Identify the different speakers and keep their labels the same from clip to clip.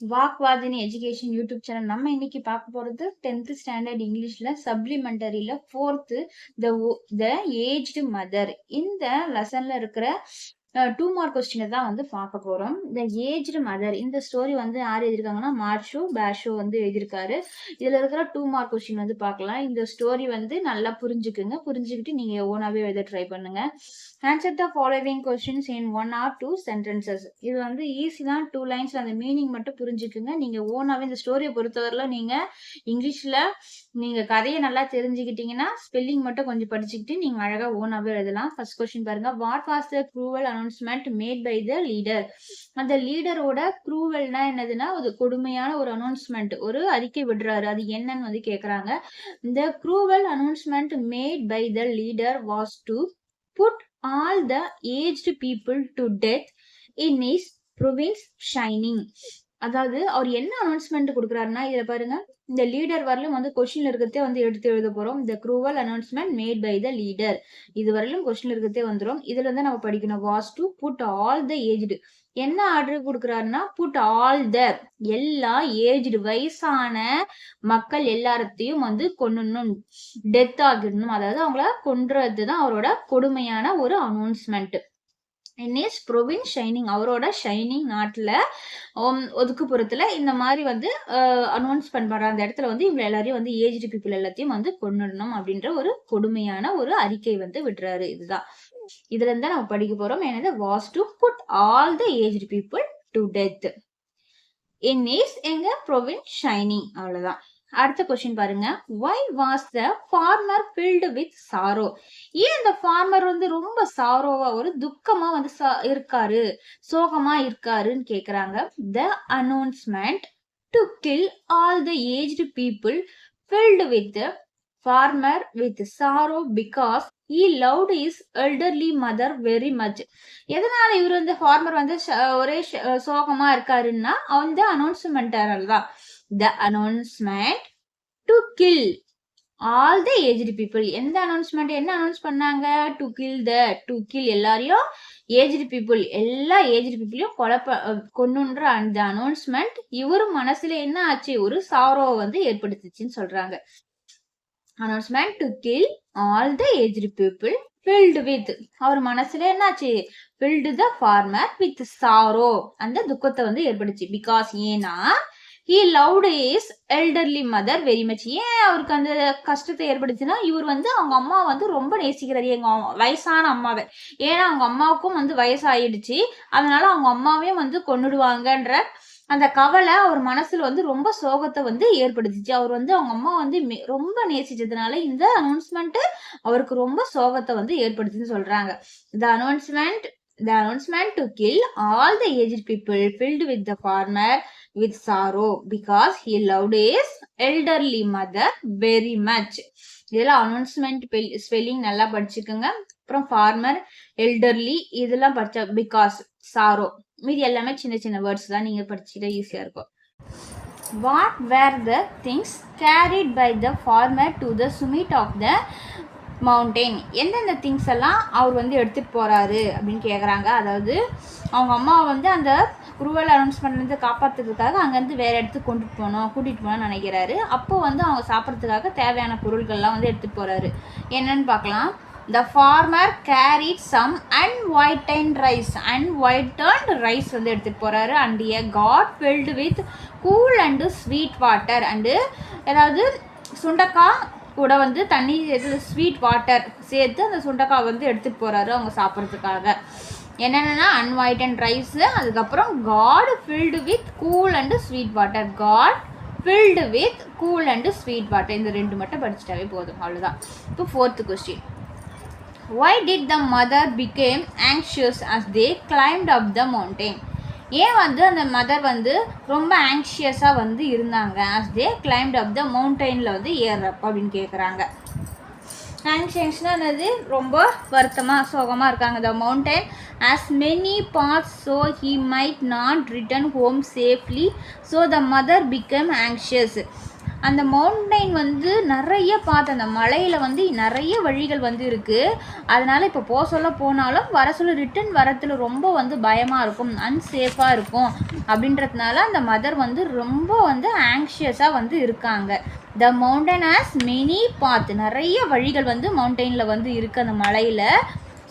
Speaker 1: வாக்வாதினி education YouTube channel. நம்ம இன்னைக்கு பார்க்க போறது டென்த் ஸ்டாண்டர்ட் இங்கிலீஷ்ல சப்ளிமெண்டரியில fourth the the aged mother இந்த லெசன்ல இருக்கிற டூ மார்க் கொஸ்டினை தான் வந்து பார்க்க போகிறோம் த ஏஜ்டு மதர் இந்த ஸ்டோரி வந்து யார் எழுதியிருக்காங்கன்னா மார்ஷோ பேஷோ வந்து எழுதியிருக்காரு. இதில் இருக்கிற டூ மார்க் கொஸ்டின் வந்து பார்க்கலாம். இந்த ஸ்டோரி வந்து நல்லா புரிஞ்சுக்குங்க. புரிஞ்சுக்கிட்டு நீங்கள் ஓனாகவே எழுத ட்ரை பண்ணுங்க. Answer the following questions in one or two sentences இது வந்து ஈஸி தான். டூ லைன்ஸ் அந்த மீனிங் மட்டும் புரிஞ்சுக்குங்க. நீங்கள் ஓனாகவே இந்த ஸ்டோரியை பொறுத்தவரையில் நீங்கள் இங்கிலீஷில் நீங்க கதையை நல்லா தெரிஞ்சுக்கிட்டீங்கன்னா ஸ்பெல்லிங் மட்டும் கொஞ்சம் படிச்சுக்கிட்டு நீங்க அழகா ஓனாவே எழுதலாம். ஃபர்ஸ்ட் கொஸ்டின் பாருங்க. What was the cruel announcement made by the leader அந்த லீடரோட க்ரூவல்னா என்னதுன்னா ஒரு கொடுமையான ஒரு அனௌன்ஸ்மெண்ட் ஒரு அறிக்கை விடுறாரு. அது என்னன்னு வந்து கேக்குறாங்க. இந்த cruel announcement made by the leader was to put all the aged people to death in his province Shining அதாவது அவர் என்ன அனௌன்ஸ்மெண்ட் கொடுக்குறாருன்னா இதுல பாருங்க. இந்த லீடர் வரலும் வந்து கொஸ்டின்ல இருக்கிறதே வந்து எடுத்து எழுத போறோம். இந்த cruel announcement made by the leader இது வரலும் கொஸ்டின்ல இருக்கிறதே வந்துடும் இதுல வந்து நம்ம படிக்கணும். Was to put all the aged என்ன ஆர்டர் கொடுக்குறாருன்னா புட் ஆல் த எல்லா ஏஜ்டு வயசான மக்கள் எல்லாரத்தையும் வந்து கொன்னணும். டெத் ஆகிடணும். அதாவது அவங்கள கொன்றது தான் அவரோட கொடுமையான ஒரு அனௌன்ஸ்மெண்ட் இஸ் ப்ரொவின்ஸ் ஷைனிங் அவரோட ஷைனிங் நாட்டில் um, ஒதுக்குப்புறத்தில் இந்த மாதிரி வந்து uh, அனௌன்ஸ் பண்ணுற அந்த இடத்துல வந்து இவங்க எல்லாரையும் வந்து ஏஜ்டு பீப்புள் எல்லாத்தையும் வந்து கொண்டுடணும் அப்படின்ற ஒரு கொடுமையான ஒரு அறிக்கை வந்து விடுறாரு. இதுதான். இதுல இருந்தா நம்ம படிக்க போறோம். என்னது? Was to put all the aged people to death in his எங்க? ப்ரொவின்ஸ் ஷைனிங் அவ்வளோதான் அடுத்த கொஸ்டின் பாருங்க. Why was the farmer filled with sorrow ஏன் இந்த ஃபார்மர் வந்து ரொம்ப சாரோவா ஒரு துக்கமா வந்து இருக்காரு சோகமா இருக்காருன்னு கேக்குறாங்க? The announcement to kill all the aged people filled with farmer with sorrow because he loved his elderly mother very much எதனால இவர் வந்து ஃபார்மர் வந்து ஒரே சோகமா இருக்காருன்னா அந்த அனௌன்ஸ்மெண்டால தான். The announcement to kill all the aged people எந்த அனௌன்ஸ்மெண்ட் என்ன அனௌன்ஸ் பண்ணாங்க? To kill the to kill எல்லாரையும் ஏஜ்டு பீப்புள் எல்லா ஏஜ்டு பீப்புளையும் கொலை கொண்டுன்ற அந்த அனௌன்ஸ்மெண்ட் இவரும் மனசுல என்ன ஆச்சு? ஒரு சாரோ வந்து ஏற்படுத்துச்சுன்னு சொல்றாங்க. Announcement to kill all the aged people filled with அவர் மனசுல என்னாச்சு filled the farmer with sorrow. அந்த துக்கத்தை வந்து ஏற்படுச்சு. பிகாஸ் ஏன்னா he loved his elderly mother very much ஏன் அவருக்கு அந்த கஷ்டத்தை ஏற்படுச்சுன்னா இவர் வந்து அவங்க அம்மா வந்து ரொம்ப நேசிக்கிறாரு. எங்க வயசான அம்மாவை. ஏன்னா அவங்க அம்மாவுக்கும் வந்து வயசாயிடுச்சு. அதனால அவங்க அம்மாவையும் வந்து கொண்டுடுவாங்கன்ற அந்த கவலை அவர் மனசுல வந்து ரொம்ப சோகத்தை வந்து ஏற்படுத்திச்சு. அவர் வந்து அவங்க அம்மா வந்து ரொம்ப நேசிச்சதுனால இந்த அனௌன்ஸ்மெண்ட் அவருக்கு ரொம்ப சோகத்தை வந்து ஏற்படுத்துன்னு சொல்றாங்க. The announcement the announcement to kill all the age people filled with the farmer with sorrow because he love his elderly mother very much இதெல்லாம் அனௌன்ஸ்மெண்ட் ஸ்பெல்லிங் நல்லா படிச்சுக்கோங்க. அப்புறம் ஃபார்மர் எல்டர்லி இதெல்லாம் படிச்ச பிகாஸ் சாரோ மீதி எல்லாமே சின்ன சின்ன வேர்ட்ஸ் தான் நீங்கள் படிச்சுட்டா ஈஸியாக இருக்கும். What were the things carried by the farmer to the summit of the mountain எந்தெந்த திங்ஸ் எல்லாம் அவர் வந்து எடுத்துகிட்டு போகிறாரு அப்படின்னு கேட்குறாங்க அதாவது அவங்க அம்மா வந்து அந்த குருவல் அனௌன்ஸ்மெண்ட்லேருந்து காப்பாற்றுறதுக்காக அங்கேருந்து வேறு இடத்துக்கு கொண்டுட்டு போகணும் கூட்டிகிட்டு போகணும்னு நினைக்கிறாரு. அப்போது வந்து அவங்க சாப்பிட்றதுக்காக தேவையான பொருள்கள்லாம் வந்து எடுத்துகிட்டு போகிறாரு என்னன்னு பார்க்கலாம். The farmer carried some and white and rice and white and rice வந்து எடுத்துகிட்டு போகிறாரு and a gourd filled with cool and sweet water and ஏதாவது சுண்டக்காய் கூட வந்து தண்ணி ஸ்வீட் வாட்டர் சேர்த்து அந்த சுண்டக்காய் வந்து எடுத்துகிட்டு போகிறாரு அவங்க சாப்பிட்றதுக்காக. என்னென்னா அன்வைட்டன் ரைஸு அதுக்கப்புறம் gourd filled with cool and sweet water gourd filled with cool and sweet water இந்த ரெண்டு மட்டும் படிச்சிட்டாவே போதும். அவ்வளோதான் இப்போ fourth question why did the mother became anxious as they climbed up the mountain ஏன் வந்து அந்த மதர் வந்து ரொம்ப ஆங்ஷியஸாக வந்து இருந்தாங்க? அஸ் தே கிளைம்ட் அப் த மவுண்டெயினில் வந்து ஏறுறப்ப அப்படின்னு கேட்குறாங்க ஆங்ஷியஸ்னால் என்னது? ரொம்ப வருத்தமாக சோகமாக இருக்காங்க. The mountain has many paths so he might not return home safely so the mother become anxious அந்த மவுண்டைன் வந்து நிறைய பார்த்து அந்த மலையில் வந்து நிறைய வழிகள் வந்து இருக்குது அதனால் இப்போ போக சொல்ல போனாலும் வர சொல்ல ரிட்டன் வரத்தில் ரொம்ப வந்து பயமாக இருக்கும் அன்சேஃபாக இருக்கும் அப்படின்றதுனால அந்த மதர் வந்து ரொம்ப வந்து ஆங்ஷியஸாக வந்து இருக்காங்க. The mountain has many path நிறைய வழிகள் வந்து மவுண்டெயினில் வந்து இருக்குது அந்த மலையில்.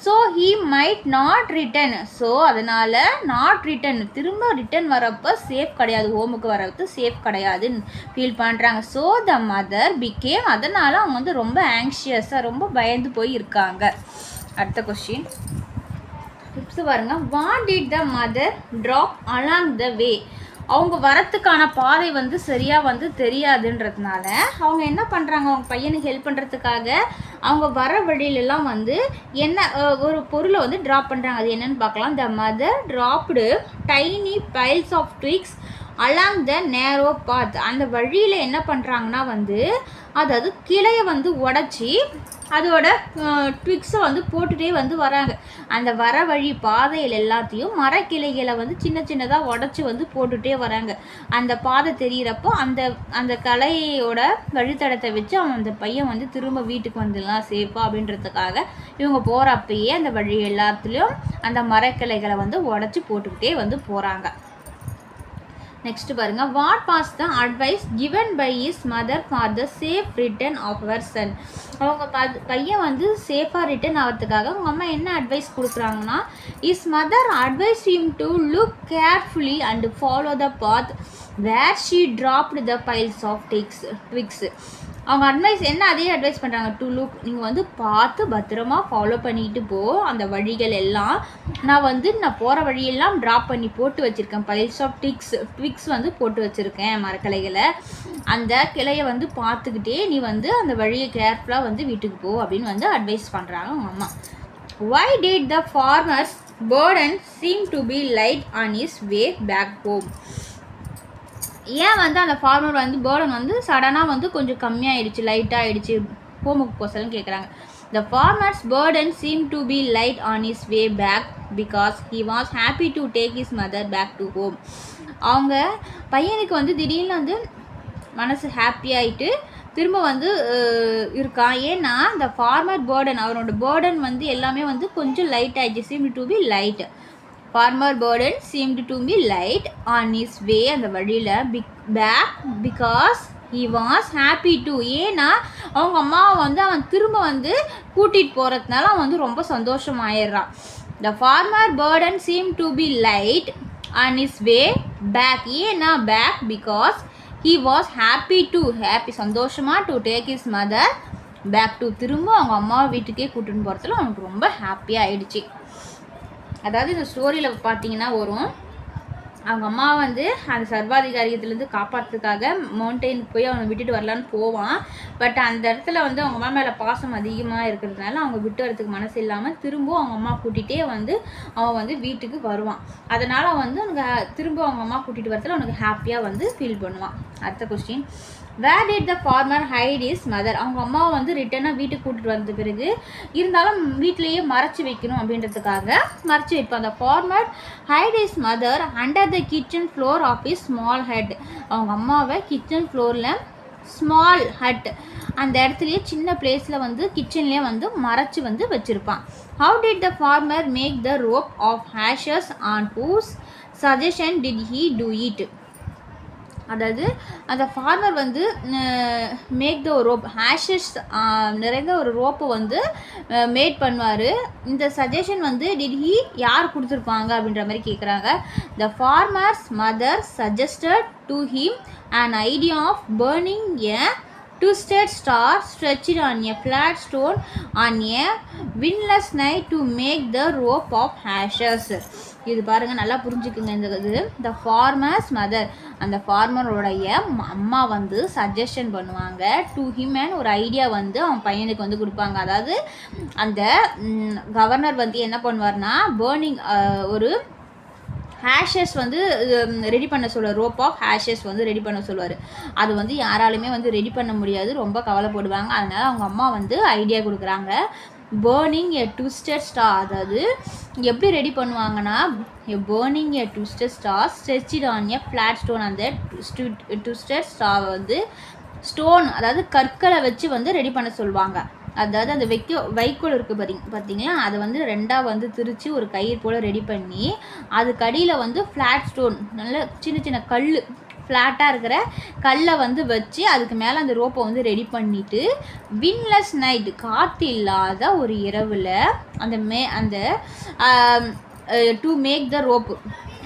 Speaker 1: So he might not return so அதனால் நாட் ரிட்டன் திரும்ப ரிட்டன் வரப்போ சேஃப் கிடையாது. ஹோமுக்கு வரது சேஃப் கிடையாதுன்னு ஃபீல் பண்ணுறாங்க ஸோ த மதர் பிகேம் அதனால் அவங்க வந்து ரொம்ப ஆங்ஷியஸாக ரொம்ப பயந்து போய் இருக்காங்க அடுத்த கொஸ்டின் டிப்ஸ் பாருங்க. What did the mother drop along the way அவங்க வரத்துக்கான பாதை வந்து சரியாக வந்து தெரியாதுன்றதுனால அவங்க என்ன பண்ணுறாங்க அவங்க பையனுக்கு ஹெல்ப் பண்ணுறதுக்காக அவங்க வர வழியிலலாம் வந்து என்ன ஒரு பொருளை வந்து ட்ராப் பண்ணுறாங்க அது என்னென்னு பார்க்கலாம். The mother dropped tiny piles of twigs along the narrow path அந்த வழியில் என்ன பண்ணுறாங்கன்னா வந்து அதாவது கிளையை வந்து உடச்சி அதோட ட்விக்ஸை வந்து போட்டுகிட்டே வந்து வராங்க. அந்த வர வழி பாதையில் எல்லாத்தையும் மரக்கிளைகளை வந்து சின்ன சின்னதாக உடச்சி வந்து போட்டுகிட்டே வராங்க. அந்த பாதை தெரியிறப்போ அந்த அந்த கலையோட வழித்தடத்தை வச்சு அவன் அந்த பையன் வந்து திரும்ப வீட்டுக்கு வந்துடலாம் சேஃபாக அப்படின்றதுக்காக இவங்க போகிறப்பயே அந்த வழி எல்லாத்துலேயும் அந்த மரக்கிளைகளை வந்து உடச்சி போட்டுக்கிட்டே வந்து போகிறாங்க நெக்ஸ்ட் பாருங்க. What was the advice given by his mother for the safe return of her son அவங்க பையன் வந்து சேஃபாக ரிட்டர்ன் ஆகிறதுக்காக அவங்க அம்மா என்ன அட்வைஸ் கொடுக்குறாங்கன்னா his mother advised him to look carefully and follow the path where she dropped the piles of twigs twigs அவங்க அட்வைஸ் என்ன அதே அட்வைஸ் பண்ணுறாங்க டு லுக் நீங்கள் வந்து பார்த்து பத்திரமா ஃபாலோ பண்ணிட்டு போ. அந்த வழிகள் எல்லாம் நான் வந்து நான் போகிற வழியெல்லாம் ட்ராப் பண்ணி போட்டு வச்சுருக்கேன். பைல்ஸ் ஆஃப் டிக்ஸ் ட்விக்ஸ் வந்து போட்டு வச்சுருக்கேன் மரக்கிளைகளை அந்த கிளையை வந்து பார்த்துக்கிட்டே நீ வந்து அந்த வழியை கேர்ஃபுல்லாக வந்து வீட்டுக்கு போ அப்படின்னு வந்து அட்வைஸ் பண்ணுறாங்க அவங்க அம்மா. Why did the farmer's burden seem to be light on his way back home ஏன் வந்து அந்த ஃபார்மர் வந்து பேர்டன் வந்து சடனாக வந்து கொஞ்சம் கம்மியாகிடுச்சு லைட்டாகிடுச்சு ஹோமுக்கு போசலும் கேட்குறாங்க the farmer's burden seem to be light on his way back because he was happy to take his mother back to home அவங்க பையனுக்கு வந்து திடீர்னு வந்து மனசு ஹாப்பியாயிட்டு திரும்ப வந்து இருக்கான். ஏன்னா இந்த ஃபார்மர் பேர்டன் அவரோட பேர்டன் வந்து எல்லாமே வந்து கொஞ்சம் லைட் ஆகிடுச்சு seem to be light farmer burden seemed to be light on his way அந்த வழியில் big back because he was happy to ஏன்னா அவங்க அம்மாவை வந்து அவன் திரும்ப வந்து கூட்டிகிட்டு போகிறதுனால அவன் வந்து ரொம்ப சந்தோஷமாயிடுறான். The farmer burden seem to be light on his way back ஏன்னா back because he was happy to happy சந்தோஷமாக to take his mother back to திரும்ப அவங்க அம்மா வீட்டுக்கே கூட்டின்னு போகிறதுல அவனுக்கு ரொம்ப ஹாப்பியாக ஆயிடுச்சு. அதாவது இந்த ஸ்டோரியில் பார்த்தீங்கன்னா வரும். அவங்க அம்மா வந்து அந்த சர்வாதிகாரியத்துலேருந்து காப்பாற்றுறதுக்காக மவுண்டெயினுக்கு போய் அவனை விட்டுட்டு வரலான்னு போவான். பட் அந்த இடத்துல வந்து அவங்க அம்மா மேலே பாசம் அதிகமாக இருக்கிறதுனால அவங்க விட்டு வரதுக்கு மனசு இல்லாமல் திரும்பவும் அவங்க அம்மா கூட்டிகிட்டே வந்து அவன் வந்து வீட்டுக்கு வருவான். அதனால் வந்து அவனுக்கு திரும்ப அவங்க அம்மா கூட்டிகிட்டு வரதுல அவனுக்கு ஹாப்பியாக வந்து ஃபீல் பண்ணுவான். அடுத்த question where did the farmer hide his mother அவங்க அம்மாவை வந்து ரிட்டனாக வீட்டுக்கு கூட்டிட்டு வந்த பிறகு இருந்தாலும் வீட்டிலேயே மறைச்சு வைக்கணும் அப்படின்றதுக்காக மறைச்சு வைப்போம் அந்த farmer hide his mother under the kitchen floor of his small hut அவங்க அம்மாவை கிச்சன் ஃப்ளோரில் ஸ்மால் ஹட் அந்த இடத்துலையே சின்ன பிளேஸில் வந்து கிச்சன்லேயே வந்து மறைச்சு வந்து வச்சுருப்பான். How did the farmer make the rope of ashes on whose suggestion did he do it அதாவது அந்த ஃபார்மர் வந்து மேக் த ரோப் ஹேஷஸ் நிறைந்த ஒரு ரோப்பை வந்து மேட் பண்ணுவார். இந்த சஜஷன் வந்து டிட் ஹி யார் கொடுத்துருப்பாங்க அப்படின்ற மாதிரி கேட்குறாங்க the farmer's mother suggested to him and idea of burning a twisted star stretched on a flat stone on a windless night to make the rope of ashes. இது பாருங்க நல்லா புரிஞ்சுக்குங்க இந்த இது. த ஃபார்மர்ஸ் மதர் அந்த ஃபார்மரோடைய அம்மா வந்து சஜஷன் பண்ணுவாங்க டு ஹிம் ஒரு ஐடியா வந்து அவன் பையனுக்கு வந்து கொடுப்பாங்க. அதாவது அந்த கவர்னர் வந்து என்ன பண்ணுவார்னா பேர்னிங் ஒரு ஹேஷஸ் வந்து ரெடி பண்ண சொல்லுவார் ரோப் ஆஃப் ஹேஷஸ் வந்து ரெடி பண்ண சொல்லுவார். அது வந்து யாராலுமே வந்து ரெடி பண்ண முடியாது. ரொம்ப கவலைப்படுவாங்க. அதனால் அவங்க அம்மா வந்து ஐடியா கொடுக்குறாங்க. பேர்னிங் எ ட்விஸ்டர் ஸ்டார் அதாவது எப்படி ரெடி பண்ணுவாங்கன்னா burning a twister star stretched on a flat stone அந்த ட்விஸ்டர் ஸ்டார் வந்து ஸ்டோன் அதாவது கற்களை வச்சு வந்து ரெடி பண்ண சொல்லுவாங்க. அதாவது அந்த வைக்க வைக்கோல் இருக்குது பாத்தீங்க பார்த்தீங்களா அதை வந்து ரெண்டாக வந்து திரித்து ஒரு கயிறு போல் ரெடி பண்ணி அதுக்கடியில் வந்து ஃப்ளாட் ஸ்டோன் நல்ல சின்ன சின்ன கல் ஃப்ளாட்டாக இருக்கிற கல்லை வந்து வச்சு அதுக்கு மேலே அந்த ரோப்பை வந்து ரெடி பண்ணிவிட்டு வின்லெஸ் நைட் காற்று இல்லாத ஒரு இரவில் அந்த மே அந்த to make the rope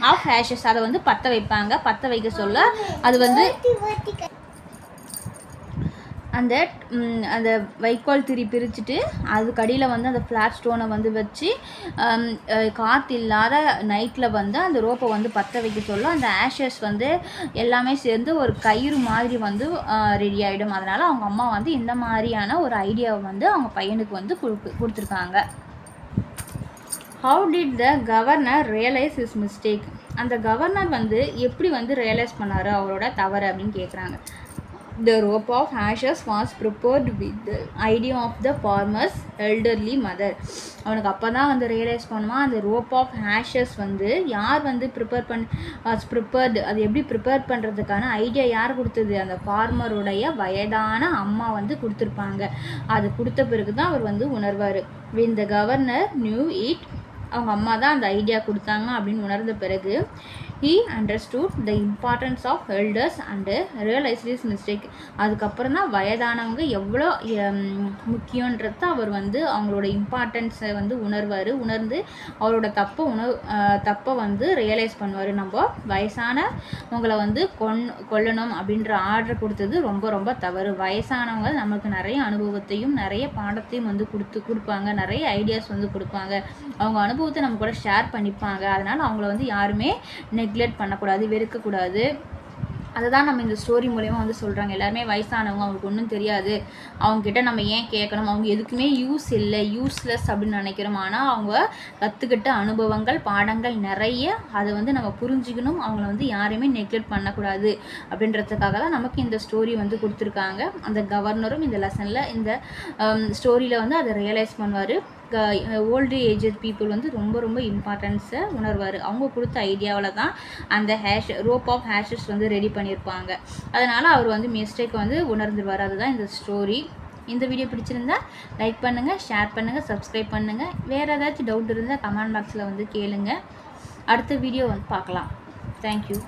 Speaker 1: of ashes அதை வந்து பற்ற வைப்பாங்க பற்ற வைக்க சொல்ல அது வந்து அந்த அந்த வைக்கோல் திரி பிரிச்சுட்டு அதுக்கடியில் வந்து அந்த ஃப்ளாட் ஸ்டோனை வந்து வச்சு காற்று இல்லாத நைட்டில் வந்து அந்த ரோப்பை வந்து பற்ற வைக்க சொல்ல. அந்த ஆஷஸ் வந்து எல்லாமே சேர்ந்து ஒரு கயிறு மாதிரி வந்து ரெடி ஆகிடும் அதனால் அவங்க அம்மா வந்து இந்த மாதிரியான ஒரு ஐடியாவை வந்து அவங்க பையனுக்கு வந்து கொடுத்து கொடுத்துருக்காங்க. How did the governor realise his mistake அந்த கவர்னர் வந்து எப்படி வந்து ரியலைஸ் பண்ணார் அவரோட தவறு அப்படின்னு கேட்குறாங்க the rope of ashes was prepared with the idea of the farmer's elderly mother அவனுக்கு அப்போ தான் வந்து ரியலைஸ் பண்ணுவான் அந்த ரோப் ஆஃப் ஹேஷஸ் வந்து யார் வந்து ப்ரிப்பேர் பண் வாஸ் ப்ரிப்பேர்டு அது எப்படி ப்ரிப்பேர் பண்ணுறதுக்கான ஐடியா யார் கொடுத்தது? அந்த ஃபார்மருடைய வயதான அம்மா வந்து கொடுத்துருப்பாங்க. அது கொடுத்த பிறகு தான் அவர் வந்து உணர்வார். When the governor knew it அவங்க அம்மா தான் அந்த ஐடியா கொடுத்தாங்க அப்படின்னு உணர்ந்த பிறகு he understood the importance of elders and realise his mistake அதுக்கப்புறம் தான் வயதானவங்க எவ்வளோ முக்கியன்றத அவர் வந்து அவங்களோட இம்பார்ட்டன்ஸை வந்து உணர்வார். உணர்ந்து அவரோட தப்பை உணர் தப்பை வந்து ரியலைஸ் பண்ணுவார். நம்ம வயசானவங்களை வந்து கொன் கொல்லணும் அப்படின்ற ஆர்டர் கொடுத்தது ரொம்ப ரொம்ப தவறு. வயசானவங்க நமக்கு நிறைய அனுபவத்தையும் நிறைய பாடத்தையும் வந்து கொடுத்து கொடுப்பாங்க. நிறைய ஐடியாஸ் வந்து கொடுப்பாங்க. அவங்க அனுபவத்தை நம்ம கூட ஷேர் பண்ணிப்பாங்க. அதனால் அவங்கள வந்து யாருமே நெக்லெக்ட் பண்ணக்கூடாது வெறுக்கக்கூடாது. அதை தான் நம்ம இந்த ஸ்டோரி மூலயமா வந்து சொல்கிறாங்க எல்லாருமே வயசானவங்க அவங்களுக்கு ஒன்றும் தெரியாது. அவங்கக்கிட்ட நம்ம ஏன் கேட்கணும்? அவங்க எதுக்குமே யூஸ் இல்லை. யூஸ்லெஸ் அப்படின்னு நினைக்கிறோம். ஆனால் அவங்க கற்றுக்கிட்ட அனுபவங்கள் பாடங்கள் நிறைய அதை வந்து நம்ம புரிஞ்சுக்கணும். அவங்கள வந்து யாரையுமே நெக்லெக்ட் பண்ணக்கூடாது அப்படின்றதுக்காக தான் நமக்கு இந்த ஸ்டோரி வந்து கொடுத்துருக்காங்க. அந்த கவர்னரும் இந்த லெசனில் இந்த um, ஸ்டோரியில் வந்து அதை ரியலைஸ் பண்ணுவார். ஓல்டு ஏஜஸ் பீப்புள் வந்து ரொம்ப ரொம்ப இம்பார்ட்டன்ஸை உணர்வார். அவங்க கொடுத்த ஐடியாவில் தான் அந்த ஹேஷ் ரோப் ஆஃப் ஹேஷஸ் வந்து ரெடி பண்ணியிருப்பாங்க அதனால் அவர் வந்து மிஸ்டேக் வந்து உணர்ந்துருவார். அதுதான் இந்த ஸ்டோரி இந்த வீடியோ பிடிச்சிருந்தா லைக் பண்ணுங்கள் ஷேர் பண்ணுங்கள் சப்ஸ்கிரைப் பண்ணுங்கள் வேறு ஏதாச்சும் டவுட் இருந்தால் கமெண்ட் பாக்ஸில் வந்து கேளுங்கள் அடுத்த வீடியோ வந்து பார்க்கலாம். தேங்க்யூ